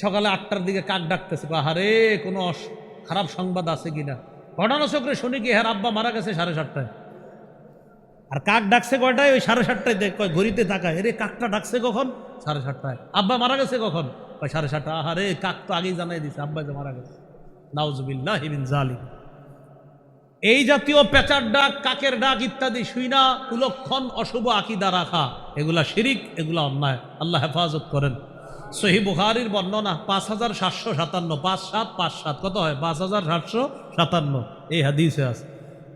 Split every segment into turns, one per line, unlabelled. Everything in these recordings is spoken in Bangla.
সকালে আটটার দিকে কাক ডাকতেছে আহারে কোনো খারাপ সংবাদ আছে কিনা ঘটনা চক্রে শুনি কি হ্যাঁ আব্বা মারা গেছে সাড়ে সাতটায়। আর কাক ডাকছে কয়টায়? ওই সাড়ে সাতটায় দেখ, কয় ঘড়িতে তাকায়, এরে, কাকটা ডাকছে কখন? সাড়ে সাতটায়। আব্বা, মারা গেছে কখন? কয় সাড়ে সাতটা। আহারে কাক তো আগেই জানাই দিছে, আব্বা যে মারা গেছে। নাউজুবিল্লাহ হিমিন জালিম। এই জাতীয় পেঁচার ডাক, কাকের ডাক ইত্যাদি শুইনা কুলক্ষণ অশুভ আকিদা রাখা। এগুলা শিরিক, এগুলা অন্যায়। আল্লাহ হেফাজত করেন। সহি বুখারির বর্ণনা পাঁচ হাজার সাতশো সাতান্ন। পাঁচ সাত পাঁচ সাত। কত হয়? পাঁচ হাজার সাতশো সাতান্ন। এই হাদিসে আছে।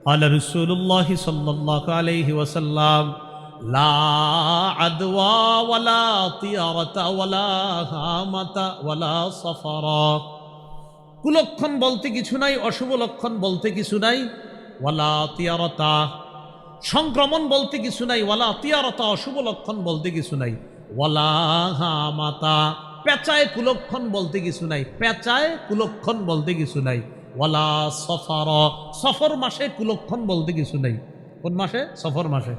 আল্লাহ রসুল্লাহ সাল্লাহ আলহি ওসাল্লাম লা আদওয়া ওয়ালা তিয়ারাতা ওয়ালা কুলক্ষণ বলতে কিছু নাই, অশুভ লক্ষণ বলতে কিছু নাই। ওয়ালা তিয়ারতা। সংক্রমণ বলতে কিছু নাই ওয়ালা তিয়ারতা। অশুভ লক্ষণ বলতে কিছু নাই। হামাতা পেঁচায় কুলক্ষণ বলতে কিছু নাই, পেঁচায় কুলক্ষণ বলতে কিছু নাই। ওয়ালা সফর সফর মাসে কুলক্ষণ বলতে কিছু নাই। কোন মাসে? সফর মাসে।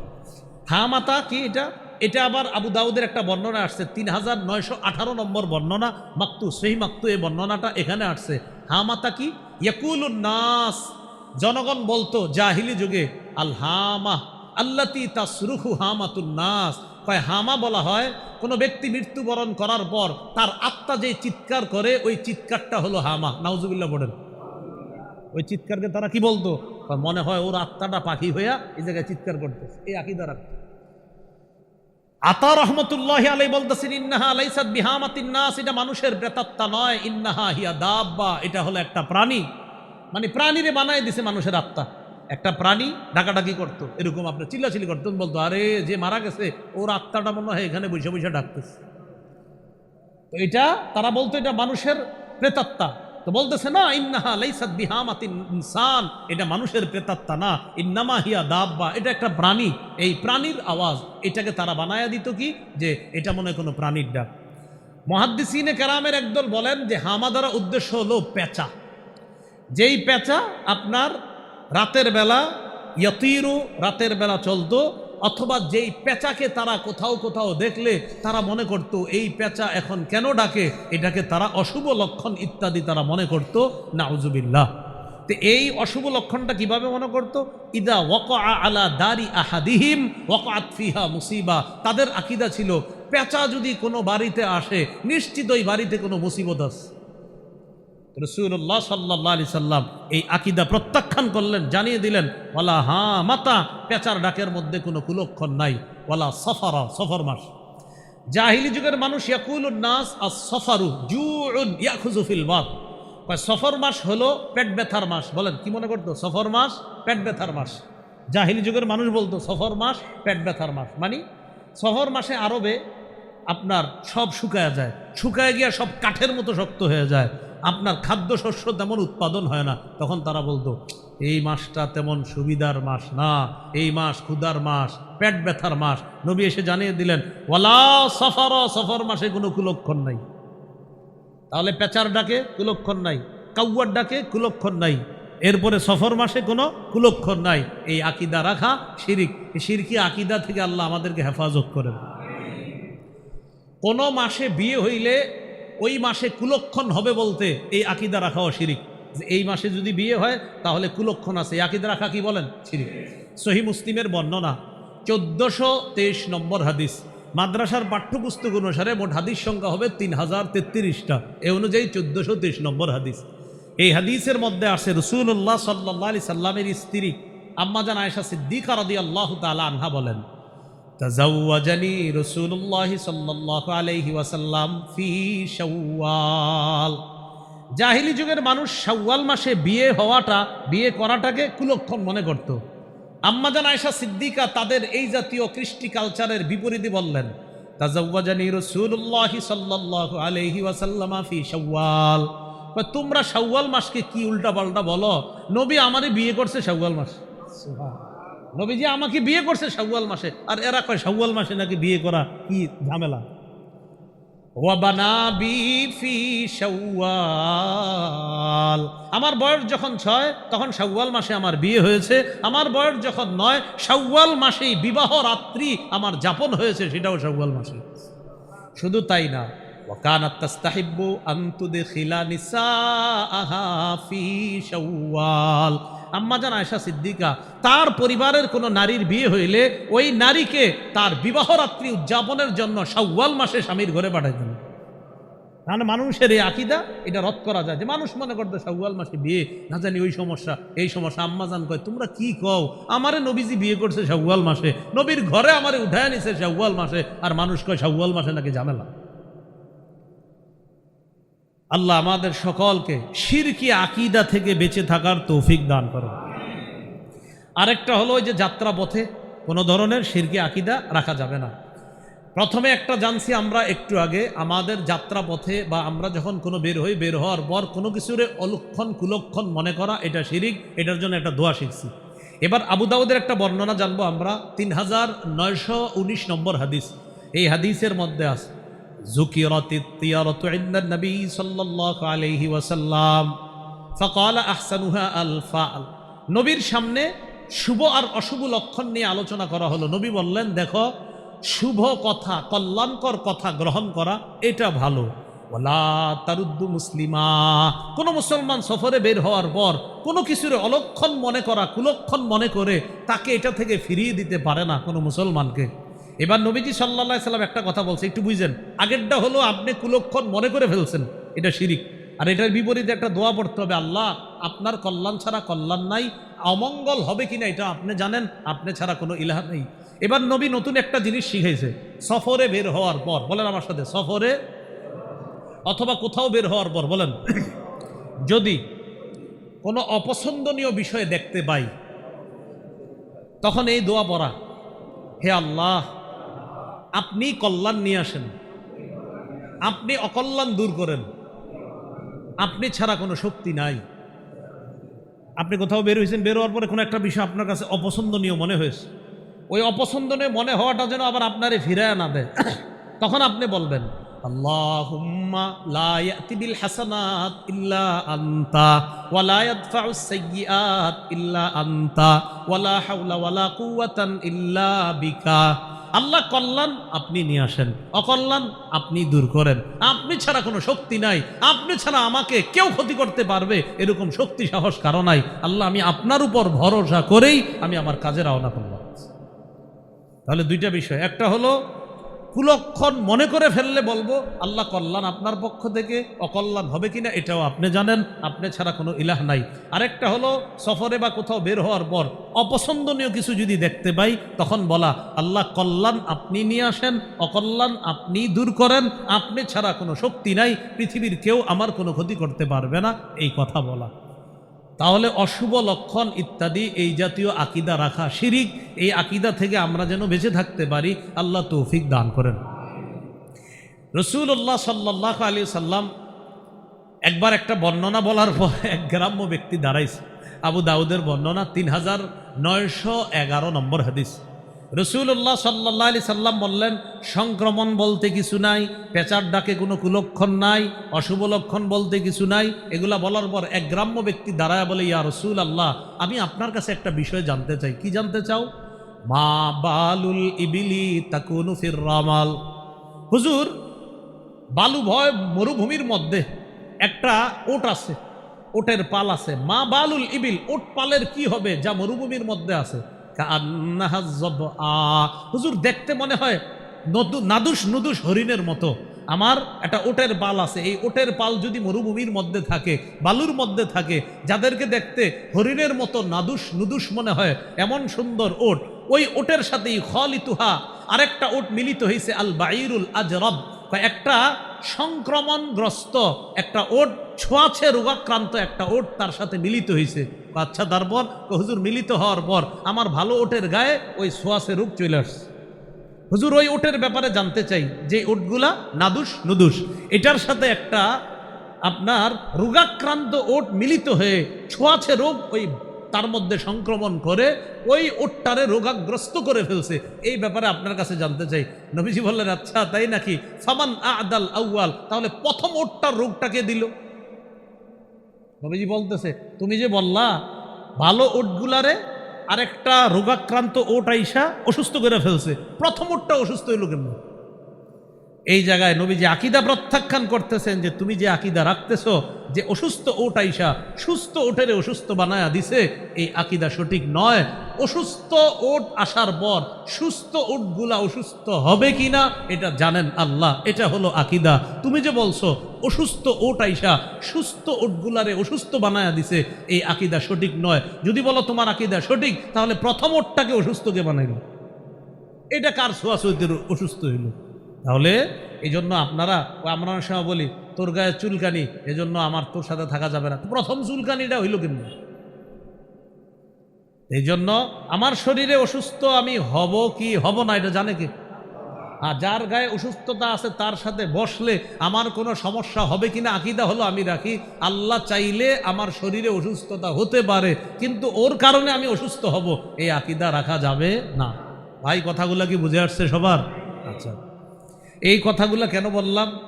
হামাতা কি এটা? এটা আবার আবু দাউদের একটা বর্ণনা আসছে তিন হাজার নয়শো আঠারো নম্বর বর্ণনা। মাক্তু সেই মাক্তু এই বর্ণনাটা এখানে আসছে। হামাতা কি? ইয়াকুল নাস। জনগণ বলতো, জাহিলি যুগে, আল হামা, আল্লাতি তাসরুহু হামাতুন নাস। কয় হামা বলা হয়, কোনো ব্যক্তি মৃত্যুবরণ করার পর তার আত্মা যে চিৎকার করে, ওই চিৎকারটা হলো হামা। নাউজুবিল্লাহ পড়েন। ওই চিৎকারকে তারা কি বলতো? মনে হয় ওর আত্মাটা পাখি হইয়া এই জায়গায় চিৎকার করতেছে। এই আকিদা। রাখতো আতা রহমতুল্লাহ আলাই বলতেছেন, ইন্নাহা আলাইসাদ বিহামাতিন নাস, এটা মানুষের প্রেতাত্মা নয়, ইন্নাহা হিয়া দাব্বা, এটা হলো একটা প্রাণী। মানে প্রাণীরে বানায় দিছে মানুষের আত্মা। একটা প্রাণী ডাকাডাকি করতো, এরকম আপনার চিল্লাচিল্লি করতো। বলতো, আরে, যে মারা গেছে, ওর আত্মাটা মনে হয় এখানে বসে বসে ডাকতেছে। তো এটা, তারা বলতো এটা মানুষের প্রেতাত্মা। তো বলতেছে, না, ইন্নাহা লাইসাদ বিহামাতিন ইনসান। এটা মানুষের প্রেতাত্মা না, ইন্নামা হিয়া দাব্বা। এটা একটা প্রাণী। এই প্রাণীর আওয়াজ, এটাকে তারা বানায়া দিত কি? যে এটা মনে হয় কোনো প্রাণীর ডাক। মহাদ্দিসিনে কেরামের একদল বলেন যে, হামা দ্বারা উদ্দেশ্য হলো পেঁচা। যেই পেঁচা আপনার রাতের বেলা ইয়তিরু রাতের বেলা চলতো, অথবা যেই পেঁচাকে তারা কোথাও কোথাও দেখলে তারা মনে করত, এই পেঁচা এখন কেন ডাকে? এটাকে তারা অশুভ লক্ষণ ইত্যাদি তারা মনে করত, নাউজুবিল্লাহ। তো এই অশুভ লক্ষণটা কীভাবে মনে করত? ইদা ওয়াক আলা দারি আহাদিহিম ওয়াকাত ফিহা মুসিবা। তাদের আকিদা ছিল, পেঁচা যদি কোনো বাড়িতে আসে, নিশ্চিত ওই বাড়িতে কোনো মুসিবত আছে। রসুল্লাহ সাল্লাহ সাল্লাম এই আকিদা প্রত্যাখ্যান করলেন, জানিয়ে দিলেন, ওয়ালা হা মাতা পেঁচার ডাকের মধ্যে কোনো কুলক্ষণ নাই, ওয়ালা সফারা সফর মাস। জাহিলি যুগের মানুষ ইয়াকুল নাস আর সফারু জুউন ইয়াখুজুফিল বাদ সফর মাস হলো পেট ব্যথার মাস বলেন, কি মনে করতো? সফর মাস, পেট ব্যথার মাস। জাহিলি যুগের মানুষ বলতো, সফর মাস, পেট ব্যথার মাস মানে সফর মাসে আরবে আপনার সব শুকায় যায়, শুকায় গিয়া সব কাঠের মতো শক্ত হয়ে যায় আপনার খাদ্যশস্য তেমন উৎপাদন হয় না। তখন তারা বলতো, এই মাসটা তেমন সুবিধার মাস না। এই মাস ক্ষুদার মাস, পেট ব্যথার মাস। নবী এসে জানিয়ে দিলেন, ওয়ালা সফর সফর মাসে কোনো কুলক্ষণ নাই। তাহলে পেঁচার ডাকে কুলক্ষণ নাই, কাউয়ার ডাকে কুলক্ষণ নাই। এরপরে সফর মাসে কোনো কুলক্ষণ নাই। এই আকিদা রাখা শিরিক। শিরকি আকিদা থেকে আল্লাহ আমাদেরকে হেফাজত করেন। কোনো মাসে বিয়ে হইলে ওই মাসে কুলক্ষণ হবে বলতে এই আকিদা রাখা অশিরিক। যে এই মাসে যদি বিয়ে হয়, তাহলে কুলক্ষণ আছে। আকিদা রাখা কি বলেন? শিরিক। সহি মুসলিমের বর্ণনা, চোদ্দশো তেইশ নম্বর হাদিস। মাদ্রাসার পাঠ্যপুস্তক অনুসারে মোট হাদিস সংখ্যা হবে তিন হাজার তেত্রিশটা। এ অনুযায়ী চোদ্দশো তেইশ নম্বর হাদিস। এই হাদিসের মধ্যে আসে রসুল্লাহ সাল্লাহ আলি সাল্লামের স্ত্রী আম্মাজান আয়েশা সিদ্দিকা রাদি আল্লাহ তালা আনহা বলেন তাজাউয়াজানি রসুল্লাহ সাল্লাহ আলহি ওয়াসাল্লাম ফি শাওয়াল। জাহিলি যুগের মানুষ শাওয়াল মাসে বিয়ে হওয়াটা, বিয়ে করাটাকে কুলক্ষণ মনে করত। আম্মাজান আয়সা সিদ্দিকা তাদের এই জাতীয় কৃষ্টি কালচারের বিপরীতে বললেন তাজাউয়াজানি রসুল্লাহ সাল্লাহ আলহি ওয়াসাল্লামা ফি শাওয়াল। তোমরা শাওয়াল মাসকে কি উল্টা পাল্টা বলো? নবী আমারই বিয়ে করছে শাওয়াল মাস। নবীজি আমাকে বিয়ে করছে শাওয়াল মাসে আর এরা কয় শাওয়াল মাসে নাকি বিয়ে করা কি ঝামেলা ওয়াবানাবি ফি শাওয়াল আমার বয়স যখন ছয় তখন শাওয়াল মাসে আমার বিয়ে হয়েছে আমার বয়স যখন নয় শাওয়াল মাসেই বিবাহ রাত্রি আমার যাপন হয়েছে সেটাও শাওয়াল মাসে শুধু তাই না وكانت تستحب أن تدخل نساءها في شوال আম্মা জান আয়সা সিদ্দিকা, তার পরিবারের কোনো নারীর বিয়ে হইলে ওই নারীকে তার বিবাহ রাত্রি উদযাপনের জন্য শাওয়াল মাসে স্বামীর ঘরে পাঠাইতেন তাহলে মানুষের এই আকিদা, এটা রদ করা যায় যে মানুষ মনে করতে শাওয়াল মাসে বিয়ে, না জানি ওই সমস্যা, এই সমস্যা। আম্মাজান কয়, তোমরা কি কও? আমারে নবীজি বিয়ে করছে শাওয়াল মাসে। নবীর ঘরে আমারে উঠায় নিছে শাওয়াল মাসে। আর মানুষ কয়, শাওয়াল মাসে নাকি ঝামেলা। আল্লাহ আমাদের সকলকে শিরকি আকিদা থেকে বেঁচে থাকার তৌফিক দান করো আরেকটা হলো ওই যে যাত্রা পথে কোনো ধরনের শিরকি আকিদা রাখা যাবে না। প্রথমে একটা জানছি আমরা একটু আগে, আমাদের যাত্রা পথে বা আমরা যখন কোনো বের হই, বের হওয়ার পর কোনো কিছুর অলক্ষণ কুলক্ষণ মনে করা, এটা শিরিক, এটার জন্য একটা দোয়া শিখছি। এবার আবু দাউদের একটা বর্ণনা জানব আমরা, তিন হাজার নয়শো উনিশ নম্বর হাদিস। এই হাদিসের মধ্যে আছে ذكرت الطيرة عند النبي صلى الله عليه وسلم فقال أحسنها الفعل নবীর সামনে শুভ আর অশুভ লক্ষণ নিয়ে আলোচনা করা হলো নবী বললেন দেখো শুভ কথা কল্যাণকর কথা গ্রহণ করা এটা ভালো ওলা তারুদ্দু মুসলিমা কোনো মুসলমান সফরে বের হওয়ার পর কোনো কিছুর অলক্ষণ মনে করা কুলক্ষণ মনে করে তাকে এটা থেকে ফিরিয়ে দিতে পারে না কোনো মুসলমানকে এবার নবীজি সাল্লা সাল্লাম একটা কথা বলছে, একটু বুঝছেন আগেরটা হলো আপনি কুলক্ষণ মনে করে ফেলছেন, এটা শিরিক। আর এটার বিপরীতে একটা দোয়া পড়তে হবে, আল্লাহ, আপনার কল্যাণ ছাড়া কল্যাণ নাই, অমঙ্গল হবে কিনা এটা আপনি জানেন, আপনি ছাড়া কোনো ইলাহা নেই। এবার নবী নতুন একটা জিনিস শিখাইছে, সফরে বের হওয়ার পর, বলেন আমার সাথে, সফরে অথবা কোথাও বের হওয়ার পর, বলেন, যদি কোনো অপছন্দনীয় বিষয় দেখতে পাই, তখন এই দোয়া পড়া, হে আল্লাহ আপনি কল্যাণ নিয়ে আসেন। আপনি অকল্যাণ দূর করেন। আপনি ছাড়া কোনো শক্তি নাই। আপনি কোথাও বের হয়েছেন বের হওয়ার পরে কোনো একটা বিষয় আপনার কাছে অপছন্দনীয় মনে হয়েছে। ওই অপছন্দনীয় মনে হওয়াটা যেন আবার আপনারে ফিরায় না দেয়। তখন আপনি বলবেন হাসানাত ইল্লা ইল্লা ইল্লা বিকা। আল্লাহ কল্যাণ আপনি নিয়ে আসেন, অকল্যাণ আপনি দূর করেন। আপনি ছাড়া কোনো শক্তি নাই, আপনি ছাড়া আমাকে কেউ ক্ষতি করতে পারবে, এরকম শক্তি, সাহস কারও নাই। আল্লাহ, আমি আপনার উপর ভরসা করেই আমি আমার কাজে রওনা করলাম। তাহলে দুইটা বিষয়। একটা হলো কুলক্ষণ মনে করে ফেললে বলব, আল্লাহ কল্যাণ আপনার পক্ষ থেকে, অকল্যাণ হবে কিনা এটাও আপনি জানেন, আপনি ছাড়া কোনো ইলাহ নাই। আরেকটা হলো, সফরে বা কোথাও বের হওয়ার পর অপছন্দনীয় কিছু যদি দেখতে পাই, তখন বলা, আল্লাহ কল্যাণ আপনি নিয়ে আসেন, অকল্যাণ আপনি দূর করেন, আপনি ছাড়া কোনো শক্তি নাই, পৃথিবীর কেউ আমার কোনো ক্ষতি করতে পারবে না, এই কথা বলা। তাহলে অশুভ লক্ষণ ইত্যাদি এই জাতীয় আকিদা রাখা শিরিক। এই আকিদা থেকে আমরা যেন বেঁচে থাকতে পারি, আল্লাহ তৌফিক দান করেন। রসুল্লাহ সাল্লাহ আলী সাল্লাম একবার একটা বর্ণনা বলার পর এক গ্রাম্য ব্যক্তি দাঁড়াইছে। আবু দাউদের বর্ণনা তিন হাজার নয়শো এগারো নম্বর হাদিস। রসুল্লাহ সাল্লাহ আলি সাল্লাম বললেন, সংক্রমণ বলতে কিছু নাই, পেঁচার ডাকে কোনো কুলক্ষণ নাই, অশুভ লক্ষণ বলতে কিছু নাই, এগুলা বলার পর এক গ্রাম্য ব্যক্তি দাঁড়ায় বলে, ইয়া রসুল আল্লাহ আমি আপনার কাছে একটা বিষয় জানতে চাই, কি জানতে চাও? মা বালুল ইবিলি তাকুনু রামাল। হুজুর, বালু ভয় মরুভূমির মধ্যে একটা ওট আছে, ওটের পাল আছে। মা বালুল ইবিল, ওট পালের কি হবে যা মরুভূমির মধ্যে আছে। হুজুর, দেখতে মনে হয় নদু, নাদুস নুদুস হরিণের মতো। আমার একটা ওটের পাল আছে, এই ওটের পাল যদি মরুভূমির মধ্যে থাকে, বালুর মধ্যে থাকে, যাদেরকে দেখতে হরিণের মতো নাদুস নুদুস মনে হয়, এমন সুন্দর ওট, ওই ওটের সাথেই খলিতুহা। আরেকটা ওট মিলিত হয়েছে আল বাইরুল আজরব। একটা সংক্রমণগ্রস্ত, একটা ওট ছোঁয়াছে, রোগাক্রান্ত একটা ওট তার সাথে মিলিত হয়েছে আচ্ছা তারপর হুজুর মিলিত হওয়ার পর আমার ভালো ওটের গায়ে ওই ছোঁয়াছে রোগ চলে আসছে। হুজুর, ওই ওটের ব্যাপারে জানতে চাই যে ওটগুলা নাদুস নুদুস। এটার সাথে একটা আপনার রোগাক্রান্ত ওট মিলিত হয়ে ছোঁয়াছে রোগ ওই তার মধ্যে সংক্রমণ করে ওই ওটটারে রোগাগ্রস্ত করে ফেলছে। এই ব্যাপারে আপনার কাছে জানতে চাই। নবীজি বললেন আচ্ছা তাই নাকি? ফামান আদাল আউয়াল। তাহলে প্রথম ওটটার রোগটাকে দিল? নবীজি বলতেছে, তুমি যে বললা, ভালো ওটগুলারে আরেকটা রোগাক্রান্ত ওট আইসা অসুস্থ করে ফেলছে। প্রথম ওটটা অসুস্থ হইল কেন এই জায়গায় নবী যে আকিদা প্রত্যাখ্যান করতেছেন যে তুমি যে আকিদা রাখতেছো, যে অসুস্থ ওট আইসা সুস্থ ওটের অসুস্থ বানায়া দিছে, এই আকিদা সঠিক নয়। অসুস্থ ওট আসার পর সুস্থ ওটগুলা অসুস্থ হবে কি না এটা জানেন আল্লাহ। এটা হলো আকিদা। তুমি যে বলছো, অসুস্থ ওট আইসা সুস্থ ওটগুলারে অসুস্থ বানায়া দিছে, এই আকিদা সঠিক নয়। যদি বলো তোমার আকিদা সঠিক, তাহলে প্রথম ওটটাকে অসুস্থকে বানাইল। এটা কার ছোঁয়াছুতির অসুস্থ হইল? তাহলে এই জন্য আপনারা আমরা সময় বলি, তোর গায়ে চুলকানি, এজন্য আমার তোর সাথে থাকা যাবে না। প্রথম চুলকানিটা হইল কেমনি? এই জন্য আমার শরীরে অসুস্থ আমি হব কি হব না, এটা জানে কি? আর যার গায়ে অসুস্থতা আছে তার সাথে বসলে আমার কোনো সমস্যা হবে কিনা আকিদা হলো আমি রাখি, আল্লাহ চাইলে আমার শরীরে অসুস্থতা হতে পারে, কিন্তু ওর কারণে আমি অসুস্থ হব, এই আকিদা রাখা যাবে না। ভাই, কথাগুলো কি বুঝে আসছে সবার? আচ্ছা। এই কথাগুলো কেন বললাম?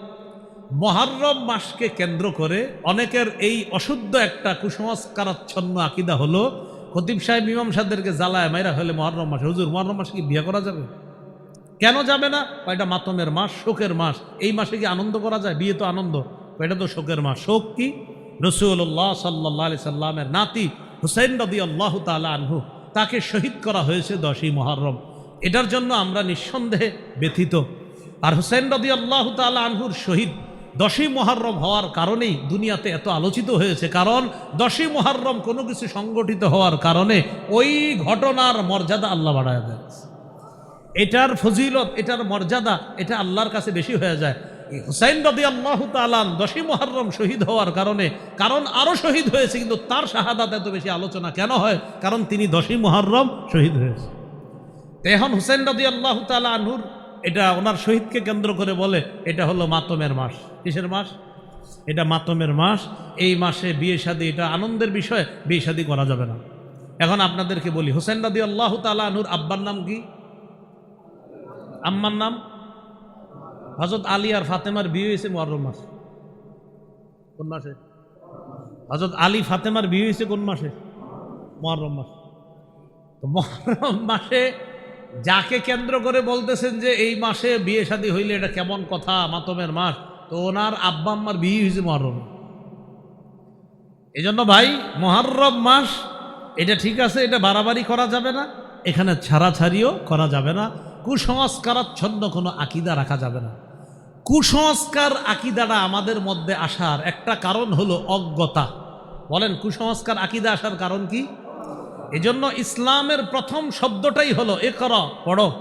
মহারম মাসকে কেন্দ্র করে অনেকের এই অশুদ্ধ একটা কুসংস্কারাচ্ছন্ন আকিদা হলো, খতিব সাহেব ইমাম সাহেবদেরকে জ্বালায় মাইরা হলে মহরম মাসে। হুজুর, মহরম মাসে কি বিয়ে করা যাবে? কেন যাবে না? এটা মাতমের মাস, শোকের মাস। এই মাসে কি আনন্দ করা যায়? বিয়ে তো আনন্দ। এটা তো শোকের মাস। শোক কি? রসুল্লাহ সাল্লাহ আলি সাল্লামের নাতি হুসাইন রদি আল্লাহ তালা আনহু, তাকে শহীদ করা হয়েছে দশই মহরম। এটার জন্য আমরা নিঃসন্দেহে ব্যথিত। আর হুসাইন রদি আল্লাহ তালা আনহুর শহীদ দশই মহরম হওয়ার কারণেই দুনিয়াতে এত আলোচিত হয়েছে। কারণ দশই মহরম কোনো কিছু সংগঠিত হওয়ার কারণে ওই ঘটনার মর্যাদা আল্লাহ বাড়ায় দেয় এটার ফজিলত, এটার মর্যাদা, এটা আল্লাহর কাছে বেশি হয়ে যায়। হুসাইন রদি আল্লাহ তালান দশই মহরম শহীদ হওয়ার কারণে, কারণ আরও শহীদ হয়েছে, কিন্তু তার শাহাদাত এত বেশি আলোচনা কেন হয়? কারণ তিনি দশই মহরম শহীদ হয়েছে। তো এখন হুসাইন রদি আল্লাহ তালা আনহুর এটা ওনার শহীদকে কেন্দ্র করে বলে, এটা হলো মাতমের মাস। কিসের মাস? এটা মাতমের মাস। এই মাসে বিয়ে শাদী, এটা আনন্দের বিষয়, বিয়ে শাদী করা যাবে না। এখন আপনাদেরকে বলি, হোসেন রাদি আল্লাহ তালা আনুর আব্বার নাম কি? আম্মার নাম? হজরত আলী আর ফাতেমার বিয়ে হয়েছে মহরম মাস। কোন মাসে? হজরত আলী ফাতেমার বিয়ে হয়েছে কোন মাসে? মহরম মাস। তো মহরম মাসে যাকে কেন্দ্র করে বলতেছেন যে এই মাসে বিয়ে শাদী হইলে এটা কেমন কথা, মাতমের মাস, তো ওনার আব্বা আম্মার বিয়ে হয়েছে মহরম। এই জন্য ভাই, মহরম মাস, এটা ঠিক আছে, এটা বাড়াবাড়ি করা যাবে না, এখানে ছাড়াছাড়িও করা যাবে না, কুসংস্কারাচ্ছন্ন কোনো আকিদা রাখা যাবে না। কুসংস্কার আকিদাটা আমাদের মধ্যে আসার একটা কারণ হলো অজ্ঞতা। বলেন, কুসংস্কার আকিদা আসার কারণ কি? এজন্য ইসলামের প্রথম শব্দটাই হলো একর পড়ো।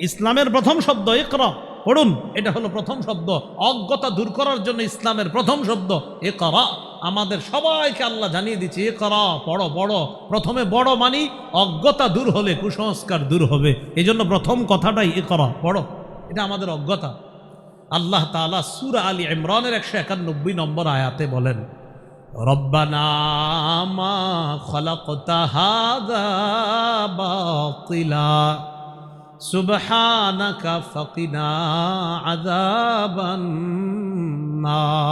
ইসলামের প্রথম শব্দ একর পড়ুন। এটা হলো প্রথম শব্দ। অজ্ঞতা দূর করার জন্য ইসলামের প্রথম শব্দ এ করা আমাদের সবাইকে আল্লাহ জানিয়ে দিচ্ছে এ করা পড়ো। বড় প্রথমে বড় মানি, অজ্ঞতা দূর হলে কুসংস্কার দূর হবে। এই জন্য প্রথম কথাটাই এ করা পড়ো। এটা আমাদের অজ্ঞতা। আল্লাহ তালা সুরা আলী ইমরানের একশো একানব্বই নম্বর আয়াতে বলেন ربنا ما خلقت هذا باطلا سبحانك فقنا عذاب النار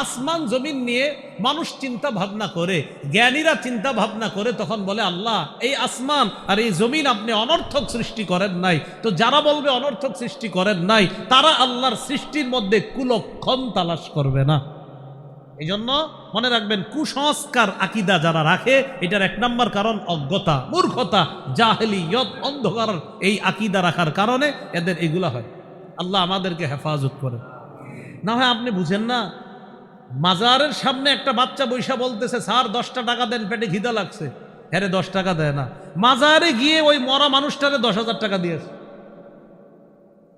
আসমান জমিন নিয়ে মানুষ চিন্তা ভাবনা করে জ্ঞানীরা চিন্তা ভাবনা করে তখন বলে আল্লাহ এই আসমান আর এই জমিন আপনি অনর্থক সৃষ্টি করেন নাই তো যারা বলবে অনর্থক সৃষ্টি করেন নাই তারা আল্লাহর সৃষ্টির মধ্যে কুলক্ষণ তালাশ করবে না এই জন্য মনে রাখবেন, কুসংস্কার আকিদা যারা রাখে, এটার এক নম্বর কারণ অজ্ঞতা, মূর্খতা, জাহেলিয়ত, অন্ধকার, এই আকিদা রাখার কারণে এদের এগুলা হয়। আল্লাহ আমাদেরকে হেফাজত করে। না হয় আপনি বুঝেন না, মাজারের সামনে একটা বাচ্চা বৈশা বলতেছে, স্যার, দশটা টাকা দেন, পেটে খিদা লাগছে। হ্যাঁ দশ টাকা দেয় না। মাজারে গিয়ে ওই মরা মানুষটারে দশ হাজার টাকা দিয়েছে।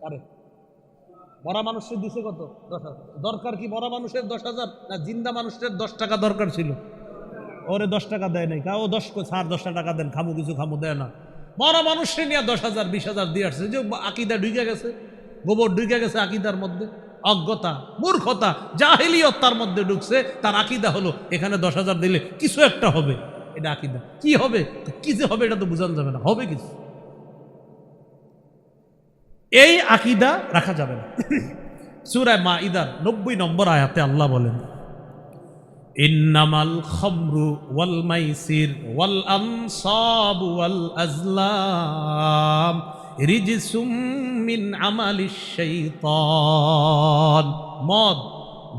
আরে মরা মানুষের দিছে কত? দশ দরকার কি মরা মানুষের দশ হাজার? না জিন্দা মানুষের দশ টাকা দরকার ছিল। ওরে দশ টাকা দেয় নাই। ও দশ স্যার দশটা টাকা দেন, খামু কিছু খামু দেয় না। মরা মানুষের নিয়ে দশ হাজার, বিশ হাজার দিয়ে আসছে। যে আকিদা ঢুকে গেছে, গোবর ঢুকে গেছে আকিদার মধ্যে। অজ্ঞতা, মূর্খতা, জাহিলিয়ত তার মধ্যে ঢুকছে। তার আকিদা হলো, এখানে দশ হাজার দিলে কিছু একটা হবে। এটা আকিদা। কি হবে? কি যে হবে এটা তো বোঝানো যাবে না। হবে কিছু। এই আকিদা রাখা যাবে না। সুরায় মা ইদার নব্বই নম্বর আয়াতে আল্লাহ বলেন ইন্নামাল খমরু ওয়াল মাইসির ওয়াল আনসাব ওয়াল আজলাম রিজিসুম মিন আমালিশ শাইতান। মদ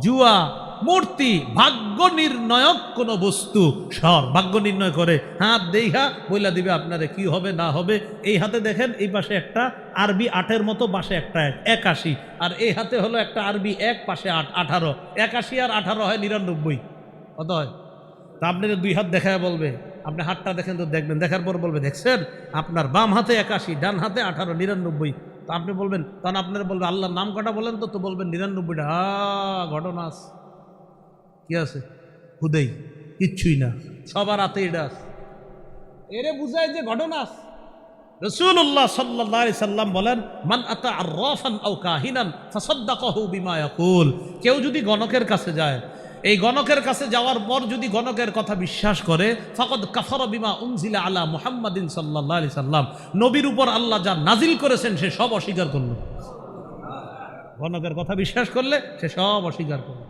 জুয়া মূর্তি ভাগ্য নির্ণয়ক কোন বস্তু। সর, ভাগ্য নির্ণয় করে। হাত দেইহা, বইলা দিবে আপনারে কি হবে, না হবে। এই হাতে দেখেন, এই পাশে একটা আরবি আটের মতো, পাশে একটা এক, একাশি। আর এই হাতে হলো একটা আরবি এক, পাশে আট, আঠারো। একাশি আর আঠারো হয় নিরানব্বই। কত হয়? তা আপনি দুই হাত দেখায় বলবে। আপনি হাতটা দেখেন তো দেখবেন, দেখার পর বলবে, দেখছেন? আপনার বাম হাতে একাশি, ডান হাতে আঠারো, নিরানব্বই। তো আপনি বলবেন, তখন আপনারা বলবেন আল্লাহর নাম কটা বলেন তো? তো বলবেন, নিরানব্বইটা। ঘটনা আছে। কি আছে? হুদেই, কিচ্ছুই না, সবার হাতে এটা এরে বুঝায় যে ঘটনা আছে। রসুল্লাহ সাল্লাহ সাল্লাম বলেন, মান আতা রফান আও কাহিনান ফাসাদ্দাকাহু বিমা ইয়াকুল। কেউ যদি গণকের কাছে যায়, এই গণকের কাছে যাওয়ার পর যদি গণকের কথা বিশ্বাস করে, ফকদ কাফর বিমা উনজিলা আলা মুহাম্মাদিন সাল্লাহ আলি সাল্লাম। নবীর উপর আল্লাহ যা নাজিল করেছেন, সে সব অস্বীকার করল। গণকের কথা বিশ্বাস করলে সে সব অস্বীকার করল।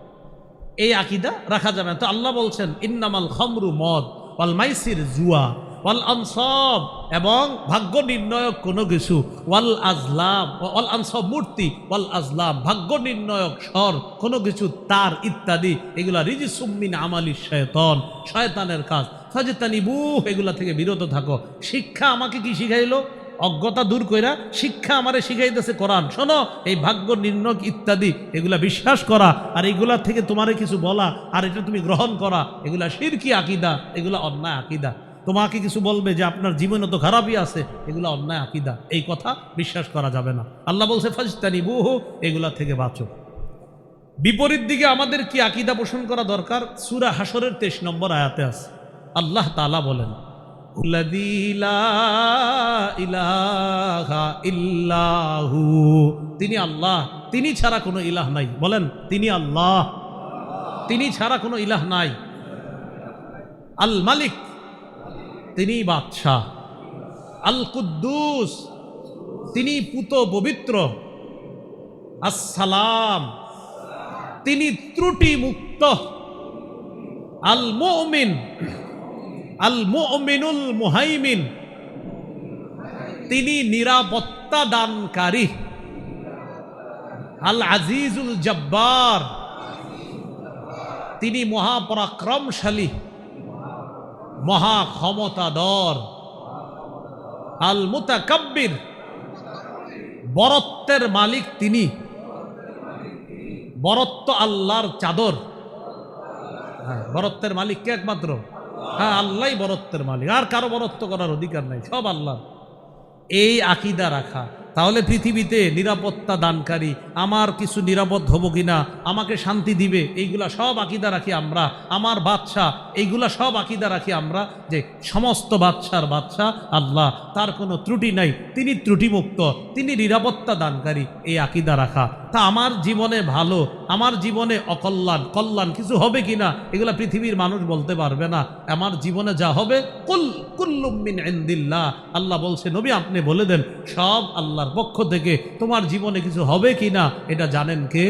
এই আকিদা রাখা যাবে না। তো আল্লাহ বলছেন, ইন্নামাল খমরু মদ, ওয়াল মাইসির জুয়া, ওয়াল আনসব, এবং ভাগ্য নির্ণয়ক কোনো কিছু, ওয়াল আজলাম, ওয়াল আনসব মূর্তি, ওয়াল আজলাম, ভাগ্য নির্ণয়ক স্বর, কোনো কিছু, তার ইত্যাদি, এগুলা রিজি সুম্মিন আমালি শয়তন, শয়তানের কাজ। ফাজেতানি বুহ এগুলা থেকে বিরত থাকো। শিক্ষা আমাকে কি শিখাইলো? অজ্ঞতা দূর কইরা শিক্ষা আমারে শিখাইতেছে কোরআন। শোনো, এই ভাগ্য নির্ণয় ইত্যাদি, এগুলা বিশ্বাস করা, আর এগুলা থেকে তোমারে কিছু বলা, আর এটা তুমি গ্রহণ করা, এগুলা শিরকি আকিদা, এগুলা অন্যায় আকিদা। তোমাকে কিছু বলবে যে আপনার জীবনে তো খারাপই আছে, এগুলা অন্যায় আকিদা। এই কথা বিশ্বাস করা যাবে না। আল্লাহ বলছে ফাজতানি বহু এগুলা থেকে বাঁচো। বিপরীত দিকে আমাদের কি আকিদা পোষণ করা দরকার? সুরা হাসরের তেইশ নম্বর আয়াতে আছে। আল্লাহ তালা বলেন তিনি আল্লাহ। তিনি ছাড়া কোনো ইলাহ নাই। বলেন, তিনি আল্লাহ। তিনি ছাড়া কোনো ইলাহ নাই। আল মালিক, তিনি বাদশাহ। আল কুদ্দুস, তিনি পুত পবিত্র। আসসালাম, তিনি ত্রুটি মুক্ত আল মুমিন আল মুমিনুল মুহাইমিন। তিনি নিরাপত্তা দানকারী। আল আজিজুল জব্বার। তিনি মহাপরাক্রমশালী। মহা ক্ষমতাধর আল মুতাকাব্বির বরত্বের মালিক তিনি। বরত্ব আল্লাহর চাদর। হ্যাঁ বরত্বের মালিক কে একমাত্র? হ্যাঁ আল্লাহ বরত্বের মালিক। আর কারও বরত্ব করার অধিকার নাই, সব আল্লাহ। এই আকিদা রাখা। তাহলে পৃথিবীতে নিরাপত্তা দানকারী, আমার কিছু নিরাপদ হব কিনা, আমাকে শান্তি দিবে, এইগুলা সব আকিদা রাখি আমরা। আমার বাদশা এইগুলা সব আকিদা রাখি আমরা যে সমস্ত বাদশার বাদশা আল্লাহ। তার কোনো ত্রুটি নাই, তিনি ত্রুটিমুক্ত, তিনি নিরাপত্তা দানকারী। এই আকিদা রাখা। তা আমার জীবনে ভালো, আমার জীবনে অকল্যাণ, কল্যাণ কিছু হবে কিনা, এগুলা পৃথিবীর মানুষ বলতে পারবে না। আমার জীবনে যা হবে, কুল আল্লাহ বলছে, নবী আপনি বলে দেন, সব আল্লাহর পক্ষ থেকে তোমার জীবনে কিছু হবে কিনা, এটা জানেন কে?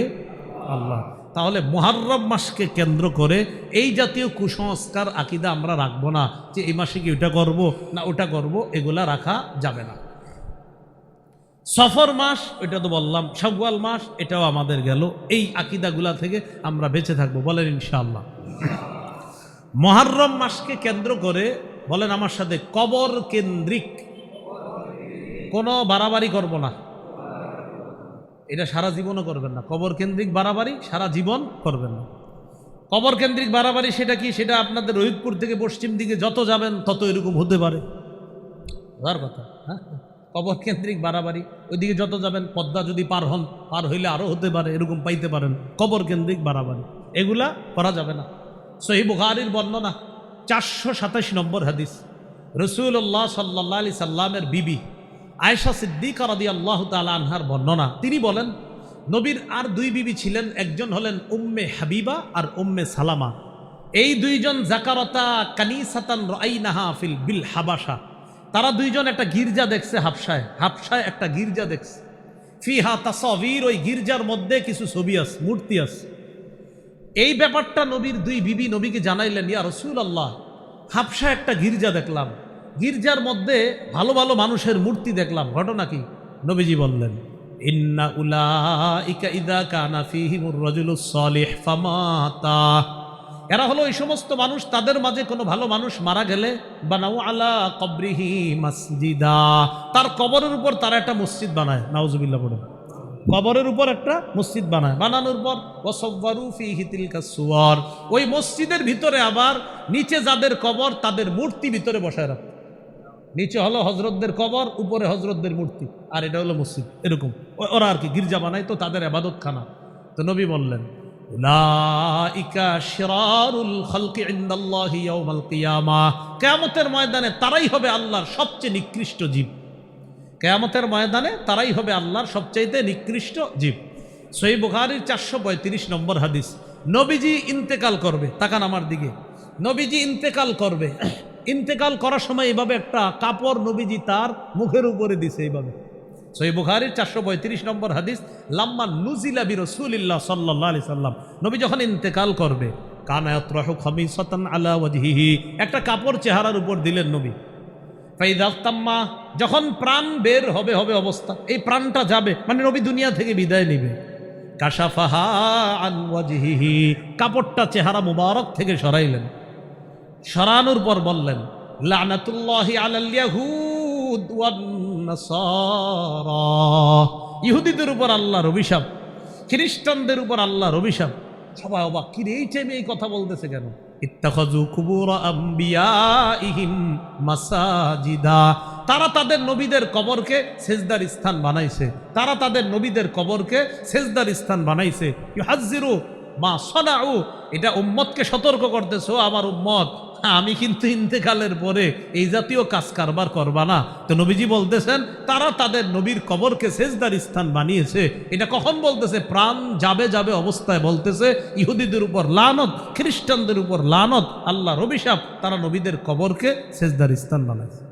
আল্লাহ। তাহলে মোহার্রম মাসকে কেন্দ্র করে এই জাতীয় কুসংস্কার আকিদা আমরা রাখব না যে, এই মাসে কি ওটা করব, না ওটা করব, এগুলা রাখা যাবে না। সফর মাস, এটা তো বললাম। সব্বাল মাস, এটাও আমাদের গেল। এই আকিদাগুলা থেকে আমরা বেঁচে থাকব, বলেন ইনশাআল্লাহ। মহারম মাসকে কেন্দ্র করে, বলেন আমার সাথে, কবর কেন্দ্রিক। কোনো বাড়াবাড়ি করব না। এটা সারা জীবনও করবেন না। কবর কেন্দ্রিক বাড়াবাড়ি সারা জীবন করবেন না। কবর কেন্দ্রিক বাড়াবাড়ি সেটা কি? সেটা আপনাদের রোহিতপুর থেকে পশ্চিম দিকে যত যাবেন, তত এরকম হতে পারে। কথা হ্যাঁ? কবর কেন্দ্রিক বাড়াবাড়ি। ওইদিকে যত যাবেন, পদ্মা যদি পার হন, পার হইলে আরও হতে পারে, এরকম পাইতে পারেন। কবর কেন্দ্রিক বাড়াবাড়ি। এগুলা করা যাবে না। সহি বুখারির বর্ণনা, চারশো সাতাশ নম্বর হাদিস। রসুল্লাহ সাল্লা আলি সাল্লামের বিবি আয়েশা সিদ্দিক রাদি আল্লাহ তালা আনহার বর্ণনা। তিনি বলেন, নবীর আর দুই বিবি ছিলেন, একজন হলেন উম্মে হাবিবা আর উম্মে সালামা। এই দুইজন জাকারতা কানিসাতান রাইনাহা ফিল বিল হাবাসা তারা দুইজন একটা গির্জা দেখছে হাফসায়। হাফসায় একটা গির্জা দেখছে। ফিহা তাসবির, ওই গির্জার মধ্যে কিছু ছবি আছে, মূর্তি আছে। এই ব্যাপারটা নবীর দুই বিবি নবীকে জানাইলেন, ইয়া রসুল আল্লাহ হাফসা একটা গির্জা দেখলাম। গির্জার মধ্যে ভালো ভালো মানুষের মূর্তি দেখলাম। ঘটনা কি? নবীজি বললেন, ইন্না উলা ইকা ইদা কানা ফিহিমুর রাজুলুস সালিহ ফামাতা। এরা হলো এই সমস্ত মানুষ, তাদের মাঝে কোনো ভালো মানুষ মারা গেলে, বানাও আলা কবরিহি মসজিদা। তার কবরের উপর তারা একটা মসজিদ বানায়, নাউজুবিল্লাহ পড়ে। কবরের উপর একটা মসজিদ বানায়। বানানোর পর ওসব্বারু ফি হিতিলকা সুয়ার। ওই মসজিদের ভিতরে আবার নিচে যাদের কবর, তাদের মূর্তি ভিতরে বসায় রাখে। নিচে হলো হজরতদের কবর, উপরে হজরতদের মূর্তি। আর এটা হলো মসজিদ, এরকম। ওরা আর কি গির্জা বানায়, তো তাদের আবাদত খানা তো নবী বললেন উলাইকা ময়দানে তারাই হবে আল্লাহর সবচেয়ে নিকৃষ্ট জীব। কেয়ামতের ময়দানে তারাই হবে আল্লাহর সবচাইতে নিকৃষ্ট জীব। সই বুখারির চারশো পঁয়ত্রিশ নম্বর হাদিস। নবীজি ইন্তেকাল করবে, তাকান আমার দিকে। নবীজি ইন্তেকাল করবে। ইন্তেকাল করার সময় এইভাবে একটা কাপড় নবীজি তার মুখের উপরে দিছে এইভাবে সই বুখারির চারশো পঁয়ত্রিশ নম্বর হাদিস, লাম্মা নুজিলা বি রসুলিল্লাহ সাল্লাহ আলি সাল্লাম। নবী যখন ইন্তেকাল করবে কানায়ত খমি সতন আলা একটা কাপড় চেহারার উপর দিলেন নবী। ফাইদাত্তাম্মা যখন প্রাণ বের হবে হবে অবস্থা। এই প্রাণটা যাবে মানে নবী দুনিয়া থেকে বিদায় নিবে। কাশাফাহা কাপড়টা চেহারা মুবারক থেকে সরাইলেন। সরানোর পর বললেন, লানাতুল্লাহি আলাল ইহুদিদের উপর আল্লাহর অভিশাপ খ্রিস্টানদের উপর আল্লাহর অভিশাপ। সবাই অবাক কি রে, এই টাইমে এই কথা বলতেছে কেন? তারা তাদের নবীদের কবরকে সেজদার স্থান বানাইছে। তারা তাদের নবীদের কবরকে সেজদার স্থান বানাইছে। ইউহাজ্জিরু মা সনাউ এটা উম্মতকে সতর্ক করতেছো আমার উম্মত আমি কিন্তু ইন্তেকালের পরে এই জাতীয় কাজ কারবার করবা না। তো নবীজি বলতেছেন, তারা তাদের নবীর কবরকে সেজদার স্থান বানিয়েছে। এটা কখন বলতেছে? প্রাণ যাবে যাবে অবস্থায় বলতেছে, ইহুদিদের উপর লানত, খ্রিস্টানদের উপর লানত, আল্লাহর অভিশাপ, তারা নবীদের কবরকে সেজদার স্থান বানাইছে।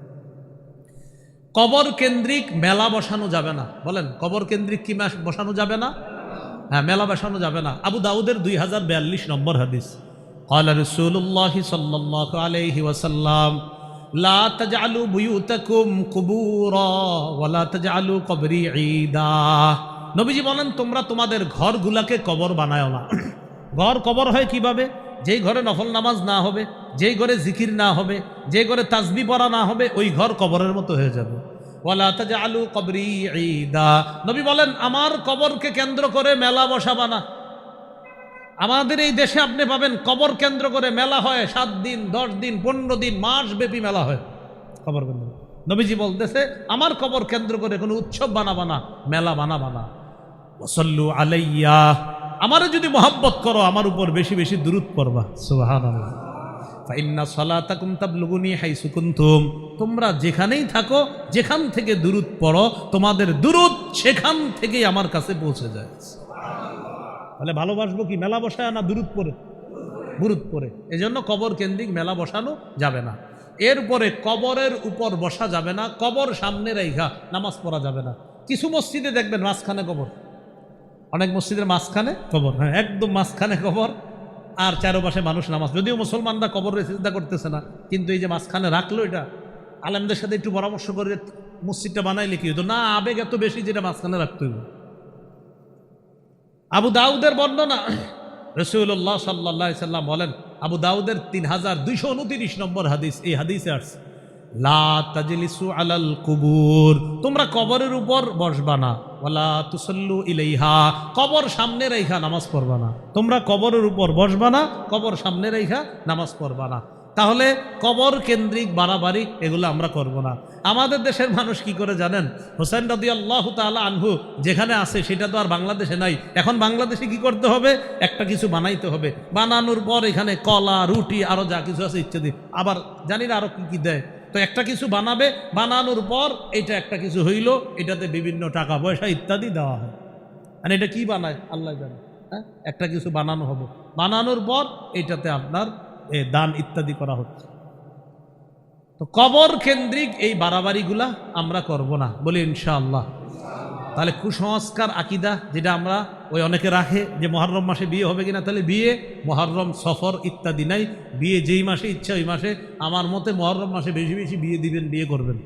কবর কেন্দ্রিক মেলা বসানো যাবে না। বলেন, কবর কেন্দ্রিক কি বসানো যাবে না? হ্যাঁ মেলা বসানো যাবে না। আবু দাউদের দুই হাজার বিয়াল্লিশ নম্বর হাদিস। قال رسول الله صلى الله عليه وسلم لا تجعلوا بيوتكم قبورا ولا تجعلوا قبري عيدا নবীজি বলেন তোমরা তোমাদের ঘরগুলাকে কবর বানায় না ঘর কবর হয় কিভাবে যেই ঘরে নফল নামাজ না হবে যেই ঘরে জিকির না হবে যে ঘরে তাজবি পড়া না হবে ওই ঘর কবরের মতো হয়ে যাবে ওয়ালা তাজআলু কবরি ঈদা নবী বলেন আমার কবরকে কেন্দ্র করে মেলা বসাবা না আমাদের এই দেশে আপনি পাবেন কবর কেন্দ্র করে মেলা হয়, সাত দিন, দশ দিন, পনেরো দিন মাস ব্যাপী মেলা হয়। কবর কেন্দ্র। নবীজি বলতেছে, আমার কবর কেন্দ্র করে কোনো উৎসব বানাবা না, মেলা বানাবা না। ওসল্লু আলাইয়া। আমারে যদি মহাব্বত করো, আমার উপর বেশি বেশি দূরত পড়বা। সুবাহান কুনতুম। তোমরা যেখানেই থাকো, যেখান থেকে দূরত পড়ো, তোমাদের দূরত সেখান থেকেই আমার কাছে পৌঁছে যায়। তাহলে ভালোবাসবো কি? মেলা বসায় না দূরত পরে? দূরত পরে। এই জন্য কবর কেন্দ্রিক মেলা বসানো যাবে না। এরপরে কবরের উপর বসা যাবে না, কবর সামনে রেখা নামাজ পড়া যাবে না। কিছু মসজিদে দেখবেন মাঝখানে কবর। অনেক মসজিদের মাঝখানে কবর হ্যাঁ একদম মাঝখানে কবর। আর চারোপাশে মানুষ নামাজ। যদিও মুসলমানরা কবরের চিন্তা করতেছে না, কিন্তু এই যে মাঝখানে রাখল এটা, আলেমদের সাথে একটু পরামর্শ করে মসজিদটা বানাইলে কি হতো না, আবেগ এত বেশি যেটা মাঝখানে রাখতে হইব। আবু দাউদের বর্ণনা। রসুল্লাহ সাল্লাহ সাল্লাম বলেন, আবু দাউদের তিন হাজার দুইশো উনতিরিশ নম্বর হাদিস, এই হাদিসে আসছে, লা তাজলিসু আলাল কুবুর, তোমরা কবরের উপর বসবা না, ওয়ালা তুসল্লু ইলাইহা, কবর সামনে রেখা নামাজ পড়বা তোমরা কবরের উপর বসবা না, কবর সামনে রেখা নামাজ পড়বা না। তাহলে কবর কেন্দ্রিক বাড়াবাড়ি এগুলো আমরা করব না। আমাদের দেশের মানুষ কি করে জানেন? হোসেন রদি আল্লাহ তালা আনহু যেখানে আছে সেটা তো আর বাংলাদেশে নাই। এখন বাংলাদেশে কি করতে হবে? একটা কিছু বানাইতে হবে। বানানোর পর এখানে কলা, রুটি আরও যা কিছু আছে ইত্যাদি। আবার জানি না আরও কী কী দেয়। তো একটা কিছু বানাবে, বানানোর পর এটা একটা কিছু হইল, এটাতে বিভিন্ন টাকা পয়সা ইত্যাদি দেওয়া হয়। মানে এটা কি বানায়? আল্লাহ জানে। হ্যাঁ? একটা কিছু বানানো হবে। বানানোর পর এটাতে আপনার দান ইত্যাদি করা হচ্ছে। তো কবর কেন্দ্রিক এই বাড়াবাড়িগুলা আমরা করব না, বলি ইনশাআল্লাহ। তাহলে কুসংস্কার আকিদা যেটা আমরা ওই অনেকে রাখে যে মহরম মাসে বিয়ে হবে কিনা, তাহলে বিয়ে, মহরম, সফর ইত্যাদি নাই। বিয়ে যেই মাসে ইচ্ছা ওই মাসে। আমার মতে মহরম মাসে বেশি বেশি বিয়ে দিবেন, বিয়ে করবেন।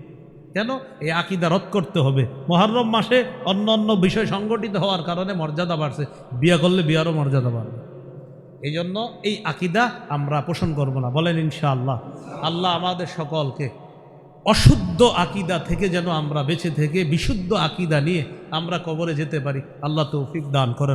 কেন? এই আকিদা রদ করতে হবে। মহরম মাসে অন্য অন্য বিষয় সংগঠিত হওয়ার কারণে মর্যাদা বাড়ছে। বিয়ে করলে বিয়ারও মর্যাদা বাড়বে। এই জন্য এই আকিদা আমরা পোষণ করব না। বলেন ইনশাআল্লাহ। আল্লাহ আমাদের সকলকে অশুদ্ধ আকিদা থেকে যেন আমরা বেঁচে থেকে বিশুদ্ধ আকিদা নিয়ে আমরা কবরে যেতে পারি। আল্লাহ তৌফিক দান করেন।